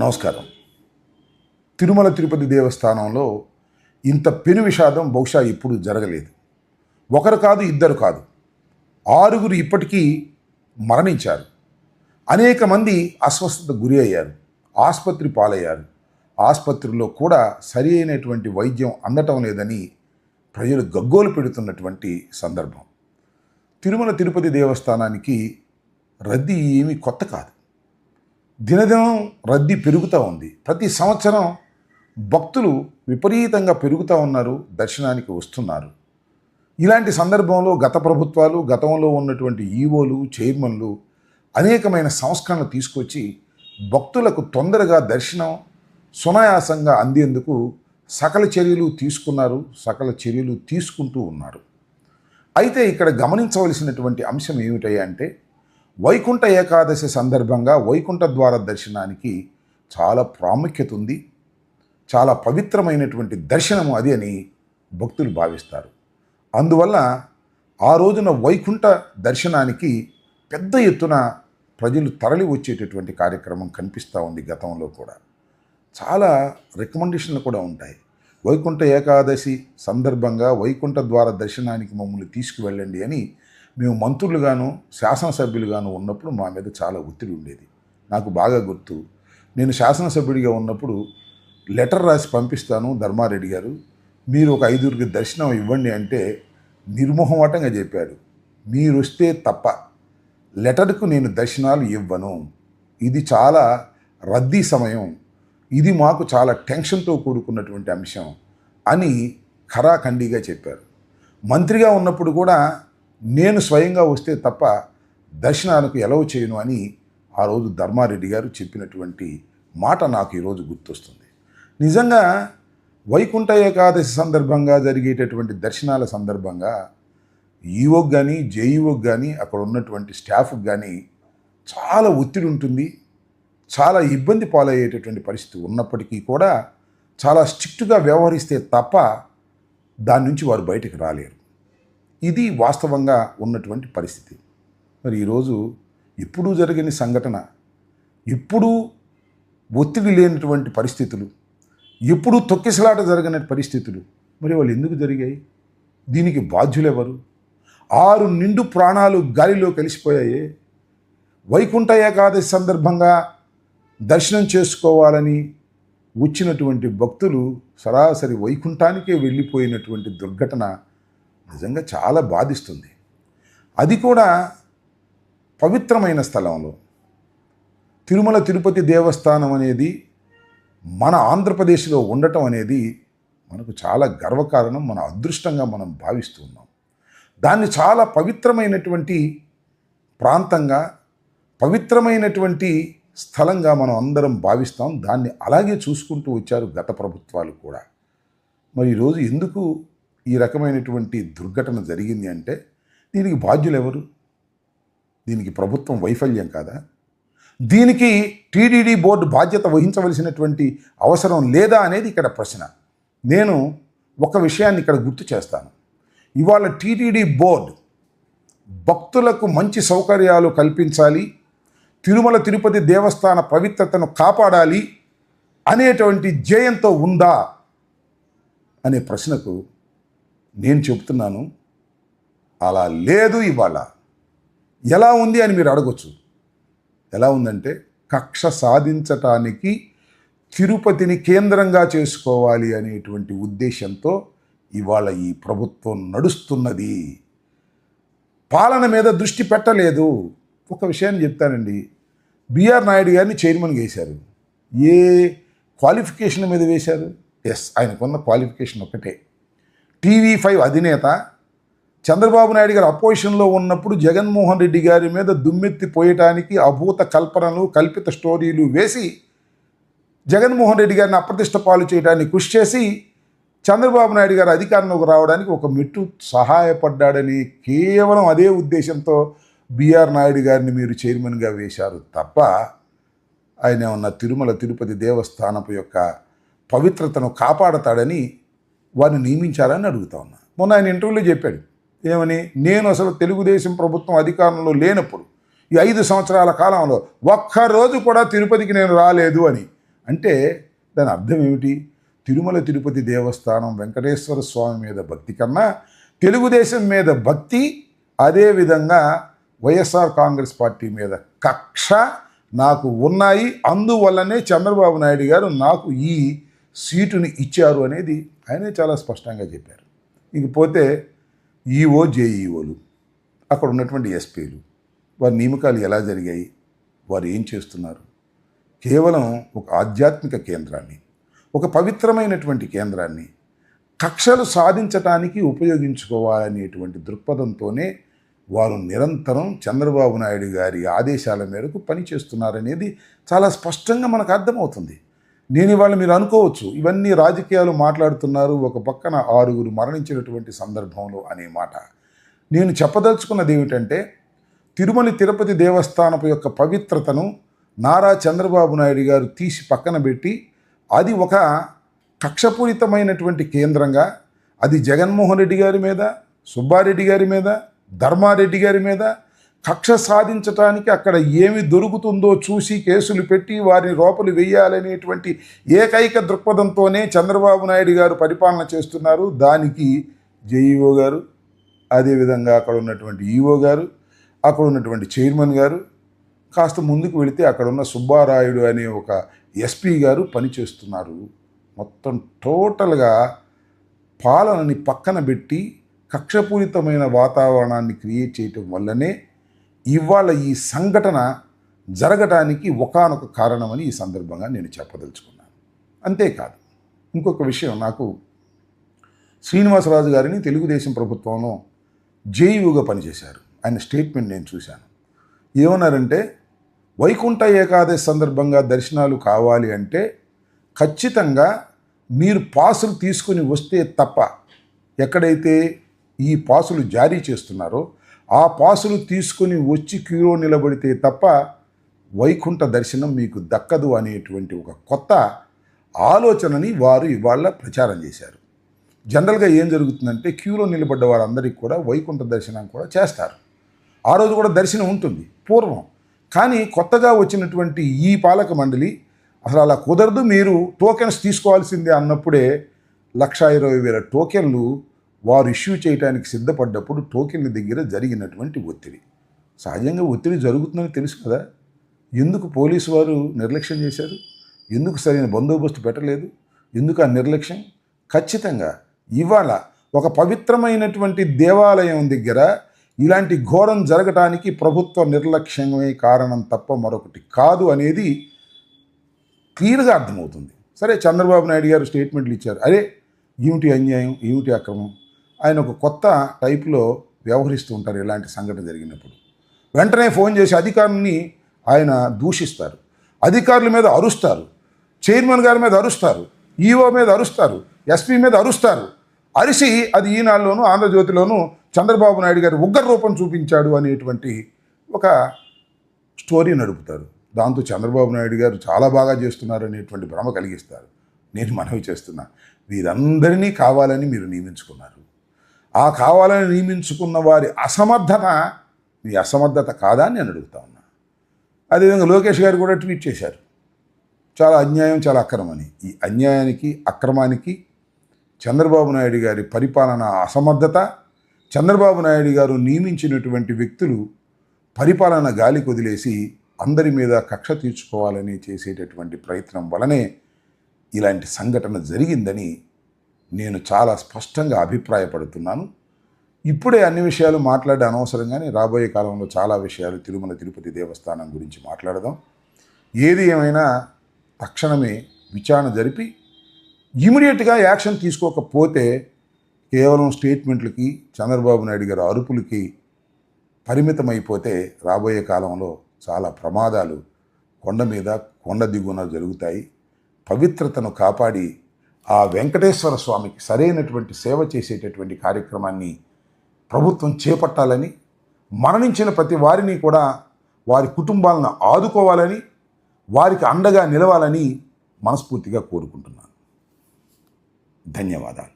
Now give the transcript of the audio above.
నమస్కారం. తిరుమల తిరుపతి దేవస్థానంలో ఇంత పెను విషాదం బహుశా ఎప్పుడు జరగలేదు. ఒకరు కాదు ఇద్దరు కాదు. ఆరుగురు ఇప్పటికీ మరణించారు. అనేక మంది అస్వస్థత గురి అయ్యారు ఆసుపత్రి పాలయ్యారు. ఆసుపత్రిలో కూడా సరి అయినటువంటి వైద్యం అందటం లేదని ప్రజలు గగ్గోలు పెడుతున్నటువంటి సందర్భం. తిరుమల తిరుపతి దేవస్థానానికి రద్దీ ఏమీ కొత్త కాదు. దినదినం రద్దీ పెరుగుతూ ఉంది. ప్రతి సంవత్సరం భక్తులు విపరీతంగా పెరుగుతూ ఉన్నారు దర్శనానికి వస్తున్నారు. ఇలాంటి సందర్భంలో గత ప్రభుత్వాలు గతంలో ఉన్నటువంటి ఈవోలు చైర్మన్లు అనేకమైన సంస్కరణలు తీసుకొచ్చి భక్తులకు తొందరగా దర్శనం సునాయాసంగా అందేందుకు సకల చర్యలు తీసుకున్నారు సకల చర్యలు తీసుకుంటూ ఉన్నారు. అయితే ఇక్కడ గమనించవలసినటువంటి అంశం ఏమిటంటే వైకుంఠ ఏకాదశి సందర్భంగా వైకుంఠ ద్వార దర్శనానికి చాలా ప్రాముఖ్యత ఉంది. చాలా పవిత్రమైనటువంటి దర్శనము అది అని భక్తులు భావిస్తారు. అందువల్ల ఆ రోజున వైకుంఠ దర్శనానికి పెద్ద ఎత్తున ప్రజలు తరలి వచ్చేటటువంటి కార్యక్రమం కనిపిస్తూ ఉంది గతంలో కూడా. చాలా రికమెండేషన్లు కూడా ఉంటాయి. వైకుంఠ ఏకాదశి సందర్భంగా వైకుంఠ ద్వార దర్శనానికి మమ్మల్ని తీసుకువెళ్ళండి అని మేము మంత్రులుగాను శాసనసభ్యులుగాను ఉన్నప్పుడు మా మీద చాలా ఒత్తిడి ఉండేది. నాకు బాగా గుర్తు. నేను శాసనసభ్యుడిగా ఉన్నప్పుడు లెటర్ రాసి పంపిస్తాను ధర్మారెడ్డి గారు. మీరు ఒక ఐదుగురికి దర్శనం ఇవ్వండి అంటే నిర్మోహమాటంగా చెప్పాడు మీరు వస్తే తప్ప లెటర్కు నేను దర్శనాలు ఇవ్వను. ఇది చాలా రద్దీ సమయం. ఇది మాకు చాలా టెన్షన్తో కూడుకున్నటువంటి అంశం అని ఖరాఖండిగా చెప్పారు. మంత్రిగా ఉన్నప్పుడు కూడా నేను స్వయంగా వస్తే తప్ప దర్శనాలకు ఎలవ చేయను అని ఆ రోజు ధర్మారెడ్డి గారు చెప్పినటువంటి మాట నాకు ఈరోజు గుర్తొస్తుంది. నిజంగా వైకుంఠ ఏకాదశి సందర్భంగా జరిగేటటువంటి దర్శనాల సందర్భంగా ఈవోకి కానీ జేఈఓకి కానీ అక్కడ ఉన్నటువంటి స్టాఫ్కి కానీ చాలా ఒత్తిడి ఉంటుంది. చాలా ఇబ్బంది పాలయ్యేటటువంటి పరిస్థితి ఉన్నప్పటికీ కూడా చాలా స్ట్రిక్ట్గా వ్యవహరిస్తే తప్ప దాని నుంచి వారు బయటకు రాలేరు. ఇది వాస్తవంగా ఉన్నటువంటి పరిస్థితి. మరి ఈరోజు ఎప్పుడూ జరిగిన సంఘటన ఎప్పుడూ ఒత్తిడి లేనటువంటి పరిస్థితులు ఎప్పుడూ తొక్కిసలాట జరిగిన పరిస్థితులు మరి వాళ్ళు ఎందుకు జరిగాయి? దీనికి బాధ్యులెవరు? ఆరు నిండు ప్రాణాలు గాలిలో కలిసిపోయాయి? వైకుంఠ ఏకాదశి సందర్భంగా దర్శనం చేసుకోవాలని వచ్చినటువంటి భక్తులు సరాసరి వైకుంఠానికే వెళ్ళిపోయినటువంటి దుర్ఘటన నిజంగా చాలా బాధిస్తుంది. అది కూడా పవిత్రమైన స్థలంలో. తిరుమల తిరుపతి దేవస్థానం అనేది మన ఆంధ్రప్రదేశ్లో ఉండటం అనేది మనకు చాలా గర్వకారణం మన అదృష్టంగా మనం భావిస్తూ ఉన్నాం. దాన్ని చాలా పవిత్రమైనటువంటి ప్రాంతంగా పవిత్రమైనటువంటి స్థలంగా మనం అందరం భావిస్తాం. దాన్ని అలాగే చూసుకుంటూ వచ్చారు గత ప్రభుత్వాలు కూడా. మరి ఈరోజు ఎందుకు ఈ రకమైనటువంటి దుర్ఘటన జరిగింది అంటే దీనికి బాధ్యులు ఎవరు? దీనికి ప్రభుత్వం వైఫల్యం కాదా? దీనికి టీడీడీ బోర్డు బాధ్యత వహించవలసినటువంటి అవసరం లేదా అనేది ఇక్కడ ప్రశ్న. నేను ఒక విషయాన్ని ఇక్కడ గుర్తు చేస్తాను. ఇవాళ టీటీడీ బోర్డు భక్తులకు మంచి సౌకర్యాలు కల్పించాలి తిరుమల తిరుపతి దేవస్థాన పవిత్రతను కాపాడాలి అనేటువంటి ధ్యేయంతో ఉందా? అనే ప్రశ్నకు నేను చెప్తున్నాను అలా లేదు ఇవాళ. ఎలా ఉంది అని మీరు అడగచ్చు. ఎలా ఉందంటే కక్ష సాధించటానికి తిరుపతిని కేంద్రంగా చేసుకోవాలి అనేటువంటి ఉద్దేశంతో ఇవాళ ఈ ప్రభుత్వం నడుస్తున్నది. పాలన మీద దృష్టి పెట్టలేదు. ఒక విషయాన్ని చెప్తానండి. బిఆర్ నాయుడు గారిని చైర్మన్గా వేశారు ఏ క్వాలిఫికేషన్ మీద వేశారు? ఎస్ ఆయనకున్న క్వాలిఫికేషన్ ఒకటే టీవీ ఫైవ్ అధినేత చంద్రబాబు నాయుడు గారు అపోజిషన్లో ఉన్నప్పుడు జగన్మోహన్ రెడ్డి గారి మీద దుమ్మెత్తి పోయటానికి అభూత కల్పనలు కల్పిత స్టోరీలు వేసి జగన్మోహన్ రెడ్డి గారిని అప్రతిష్ట పాలు చేయడానికి కృషి చేసి చంద్రబాబు నాయుడు గారు అధికారంలోకి రావడానికి ఒక మెట్టు సహాయపడ్డాడని కేవలం అదే ఉద్దేశంతో బిఆర్ నాయుడు గారిని మీరు చైర్మన్గా వేశారు తప్ప ఆయన ఉన్న తిరుమల తిరుపతి దేవస్థానపు యొక్క పవిత్రతను కాపాడతాడని వారిని నియమించారని అడుగుతా ఉన్నా. మొన్న ఆయన ఇంటర్వ్యూలో చెప్పాడు ఏమని? నేను అసలు తెలుగుదేశం ప్రభుత్వం అధికారంలో లేనప్పుడు ఈ ఐదు సంవత్సరాల కాలంలో ఒక్కరోజు కూడా తిరుపతికి నేను రాలేదు అని. అంటే దాని అర్థం ఏమిటి? తిరుమల తిరుపతి దేవస్థానం వెంకటేశ్వర స్వామి మీద భక్తి కన్నా తెలుగుదేశం మీద భక్తి అదేవిధంగా వైఎస్ఆర్ కాంగ్రెస్ పార్టీ మీద కక్ష నాకు ఉన్నాయి. అందువల్లనే చంద్రబాబు నాయుడు గారు నాకు ఈ సీటుని ఇచ్చారు అనేది ఆయనే చాలా స్పష్టంగా చెప్పారు. ఇకపోతే ఈఓ జేఈఓలు అక్కడ ఉన్నటువంటి ఎస్పీలు వారి నియమకాలు ఎలా జరిగాయి వారు ఏం చేస్తున్నారు? కేవలం ఒక ఆధ్యాత్మిక కేంద్రాన్ని ఒక పవిత్రమైనటువంటి కేంద్రాన్ని కక్షలు సాధించటానికి ఉపయోగించుకోవాలనేటువంటి దృక్పథంతోనే వారు నిరంతరం చంద్రబాబు నాయుడు గారి ఆదేశాల మేరకు పనిచేస్తున్నారనేది చాలా స్పష్టంగా మనకు అర్థమవుతుంది. నేను ఇవాళ మీరు అనుకోవచ్చు ఇవన్నీ రాజకీయాలు మాట్లాడుతున్నారు ఒక పక్కన ఆరుగురు మరణించినటువంటి సందర్భంలో అనే మాట. నేను చెప్పదలుచుకున్నది ఏమిటంటే తిరుమల తిరుపతి దేవస్థానపు యొక్క పవిత్రతను నారా చంద్రబాబు నాయుడు గారు తీసి పక్కన పెట్టి అది ఒక కక్షపూరితమైనటువంటి కేంద్రంగా అది జగన్మోహన్ రెడ్డి గారి మీద సుబ్బారెడ్డి గారి మీద ధర్మారెడ్డి గారి మీద కక్ష సాధించటానికి అక్కడ ఏమి దొరుకుతుందో చూసి కేసులు పెట్టి వారిని లోపలి వేయాలనేటువంటి ఏకైక దృక్పథంతోనే చంద్రబాబు నాయుడు గారు పరిపాలన చేస్తున్నారు. దానికి జేఈఓ గారు అదేవిధంగా అక్కడ ఉన్నటువంటి ఈఓ గారు అక్కడ ఉన్నటువంటి చైర్మన్ గారు కాస్త ముందుకు వెళితే అక్కడ ఉన్న సుబ్బారాయుడు అనే ఒక ఎస్పీ గారు పనిచేస్తున్నారు. మొత్తం టోటల్గా పాలనని పక్కన పెట్టి కక్షపూరితమైన వాతావరణాన్ని క్రియేట్ చేయటం వల్లనే ఇవాళ ఈ సంఘటన జరగటానికి ఒకానొక కారణమని ఈ సందర్భంగా నేను చెప్పదలుచుకున్నాను. అంతేకాదు ఇంకొక విషయం నాకు శ్రీనివాసరాజు గారిని తెలుగుదేశం ప్రభుత్వంలో జేయుగా పనిచేశారు. ఆయన స్టేట్మెంట్ నేను చూశాను. ఏమన్నారంటే వైకుంఠ ఏకాదశి సందర్భంగా దర్శనాలు కావాలి అంటే ఖచ్చితంగా మీరు పాసులు తీసుకుని వస్తే తప్ప ఎక్కడైతే ఈ పాసులు జారీ చేస్తున్నారో ఆ పాసులు తీసుకుని వచ్చి క్యూలో నిలబడితే తప్ప వైకుంఠ దర్శనం మీకు దక్కదు అనేటువంటి ఒక కొత్త ఆలోచనని వారు ఇవాళ ప్రచారం చేశారు. జనరల్గా ఏం జరుగుతుందంటే క్యూలో నిలబడ్డ వారందరికీ కూడా వైకుంఠ దర్శనం కూడా చేస్తారు. ఆ రోజు కూడా దర్శనం ఉంటుంది పూర్వం. కానీ కొత్తగా వచ్చినటువంటి ఈ పాలక మండలి అసలు అలా కుదరదు మీరు టోకెన్స్ తీసుకోవాల్సిందే అన్నప్పుడే లక్ష ఇరవై వేల టోకెన్లు వారు ఇష్యూ చేయడానికి సిద్ధపడ్డప్పుడు టోకెన్ల దగ్గర జరిగినటువంటి ఒత్తిడి. సహజంగా ఒత్తిడి జరుగుతుందని తెలుసు కదా. ఎందుకు పోలీసు వారు నిర్లక్ష్యం చేశారు? ఎందుకు సరైన బందోబస్తు పెట్టలేదు? ఎందుకు ఆ నిర్లక్ష్యం? ఖచ్చితంగా ఇవాళ ఒక పవిత్రమైనటువంటి దేవాలయం దగ్గర ఇలాంటి ఘోరం జరగటానికి ప్రభుత్వ నిర్లక్ష్యమే కారణం తప్ప మరొకటి కాదు అనేది క్లియర్గా అర్థమవుతుంది. సరే చంద్రబాబు నాయుడు గారు స్టేట్మెంట్లు ఇచ్చారు. అరే ఏమిటి అన్యాయం? ఏమిటి అక్రమం? ఆయన ఒక కొత్త టైప్లో వ్యవహరిస్తూ ఉంటారు ఇలాంటి సంఘటన జరిగినప్పుడు. వెంటనే ఫోన్ చేసి అధికారుల్ని ఆయన దూషిస్తారు. అధికారుల మీద అరుస్తారు. చైర్మన్ గారి మీద అరుస్తారు. ఈఓ మీద అరుస్తారు. ఎస్పీ మీద అరుస్తారు. అరిసి అది ఈనాడులోను ఆంధ్రజ్యోతిలోను చంద్రబాబు నాయుడు గారి ఉగ్ర రూపం చూపించాడు అనేటువంటి ఒక స్టోరీ నడుపుతారు. దాంతో చంద్రబాబు నాయుడు గారు చాలా బాగా చేస్తున్నారు అనేటువంటి భ్రమ కలిగిస్తారు. నేను మనవి చేస్తున్నా. వీరందరినీ కావాలని మీరు నియమించుకున్నారు. ఆ కావాలని నియమించుకున్న వారి అసమర్థత మీ అసమర్థత కాదా అని నేను అడుగుతా ఉన్నా. అదేవిధంగా లోకేష్ గారు కూడా ట్వీట్ చేశారు. చాలా అన్యాయం చాలా అక్రమని ఈ అన్యాయానికి అక్రమానికి చంద్రబాబు నాయుడు గారి పరిపాలన అసమర్థత చంద్రబాబు నాయుడు గారు నియమించినటువంటి వ్యక్తులు పరిపాలన గాలి కొదిలేసి అందరి మీద కక్ష తీర్చుకోవాలని చేసేటటువంటి ప్రయత్నం వలనే ఇలాంటి సంఘటన జరిగిందని నేను చాలా స్పష్టంగా అభిప్రాయపడుతున్నాను. ఇప్పుడే అన్ని విషయాలు మాట్లాడే అనవసరంగానే రాబోయే కాలంలో చాలా విషయాలు తిరుమల తిరుపతి దేవస్థానం గురించి మాట్లాడదాం. ఏది ఏమైనా తక్షణమే విచారణ జరిపి ఇమీడియట్గా యాక్షన్ తీసుకోకపోతే కేవలం స్టేట్మెంట్లకి చంద్రబాబు నాయుడు గారి అరుపులకి పరిమితమైపోతే రాబోయే కాలంలో చాలా ప్రమాదాలు కొండ మీద కొండ దిగువన జరుగుతాయి. పవిత్రతను కాపాడి ఆ వెంకటేశ్వర స్వామికి సరైనటువంటి సేవ చేసేటటువంటి కార్యక్రమాన్ని ప్రభుత్వం చేపట్టాలని మరణించిన ప్రతి వారిని కూడా వారి కుటుంబాలను ఆదుకోవాలని వారికి అండగా నిలవాలని మనస్ఫూర్తిగా కోరుకుంటున్నాను. ధన్యవాదాలు.